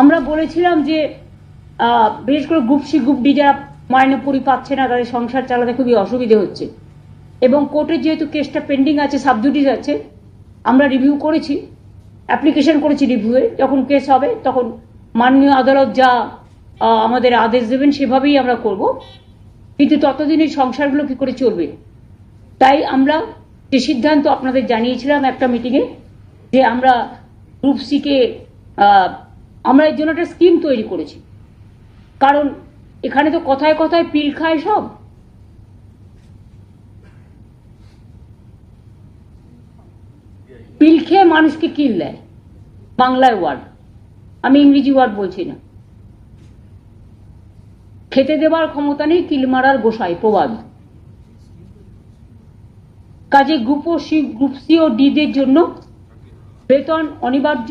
আমরা বলেছিলাম যে বিশেষ করে গ্রুপ সি গ্রুপ ডি যারা মাইনে পরি পাচ্ছে না, তাদের সংসার চালাতে খুবই অসুবিধে হচ্ছে। এবং কোর্টে যেহেতু কেসটা পেন্ডিং আছে সাবজুডিস আছে, আমরা রিভিউ করেছি, অ্যাপ্লিকেশন করেছি রিভিউয়ে, যখন কেস হবে, তখন মাননীয় আদালত যা আমাদের আদেশ দেবেন, সেভাবেই আমরা করব। কিন্তু ততদিন এই সংসারগুলো কী করে চলবে? তাই আমরা যে সিদ্ধান্ত আপনাদের জানিয়েছিলাম একটা মিটিংয়ে যে আমরা গ্রুপ সিকে আমরা এর জন্য একটা স্কিম তৈরি করেছি। কারণ এখানে তো কথায় কথায় পিল খায় সব। পিল খেয়ে মানুষকে কিল দেয় বাংলায় ওয়ার্ড। আমি ইংরেজি ওয়ার্ড বলছি না। খেতে দেবার ক্ষমতা নেই, কিল মারার গোসাই, প্রবাদ। কাজে গ্রুপ ও সি, গ্রুপ সি ও ডিদের জন্য বেতন অনিবার্য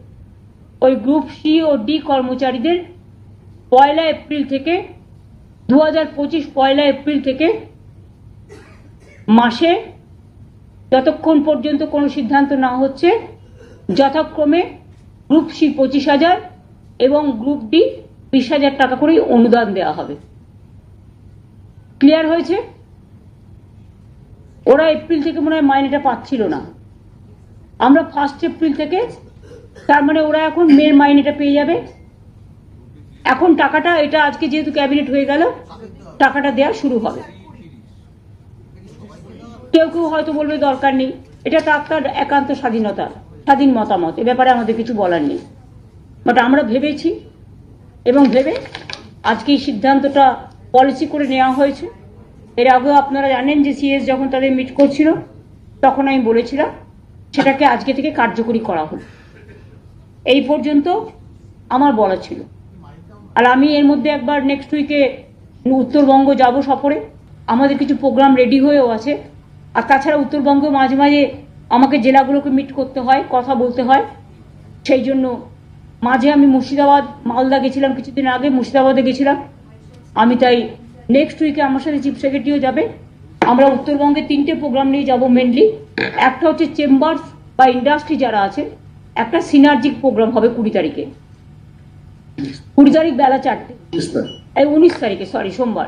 ওই গ্রুপ সি ও ডি কর্মচারীদের পয়লা এপ্রিল থেকে দু হাজার পঁচিশ পয়লা এপ্রিল থেকে মাসে যতক্ষণ পর্যন্ত কোনো সিদ্ধান্ত না হচ্ছে, যথাক্রমে গ্রুপ সি পঁচিশ হাজার এবং গ্রুপ ডি বিশ হাজার টাকা করে অনুদান দেওয়া হবে। ক্লিয়ার হয়েছে? ওরা এপ্রিল থেকে মনে হয় মাইনেটা পাচ্ছিল না। আমরা ফার্স্ট এপ্রিল থেকে তার মানে ওরা এখন মেয়ের মাইনেটা পেয়ে যাবে। এখন টাকাটা, এটা আজকে যেহেতু ক্যাবিনেট হয়ে গেল, টাকাটা দেওয়া শুরু হবে। কেউ কেউ হয়তো বলবে দরকার নেই। এটা তার তার একান্ত স্বাধীনতা, স্বাধীন মতামত। এ ব্যাপারে আমাদের কিছু বলার নেই। বাট আমরা ভেবেছি এবং ভেবে আজকে এই সিদ্ধান্তটা পলিসি করে নেওয়া হয়েছে। এর আগেও আপনারা জানেন যে সিএস যখন তাদের মিট করছিল, তখন আমি বলেছিলাম, সেটাকে আজকে থেকে কার্যকরী করা হলো এই পর্যন্ত আমার বলা ছিল। আর আমি এর মধ্যে একবার নেক্সট উইকে উত্তরবঙ্গ যাব সফরে। আমাদের কিছু প্রোগ্রাম রেডি হয়েও আছে। আর তাছাড়া উত্তরবঙ্গ মাঝে মাঝে আমাকে জেলাগুলোকে মিট করতে হয়, কথা বলতে হয়। সেই জন্য মাঝে আমি মুর্শিদাবাদ, মালদা গেছিলাম কিছুদিন আগে, মুর্শিদাবাদে গেছিলাম। আমি তাই নেক্সট উইকে আমার সাথে চিফ সেক্রেটারিও যাবে। আমরা উত্তরবঙ্গে তিনটে প্রোগ্রাম নিয়ে যাব মেনলি একটা হচ্ছে চেম্বার্স বা ইন্ডাস্ট্রি যারা আছে একটা সিনার্জিক প্রোগ্রাম হবে কুড়ি তারিখে। কুড়ি তারিখ বেলা চারটে। উনিশ তারিখে। সরি সোমবার।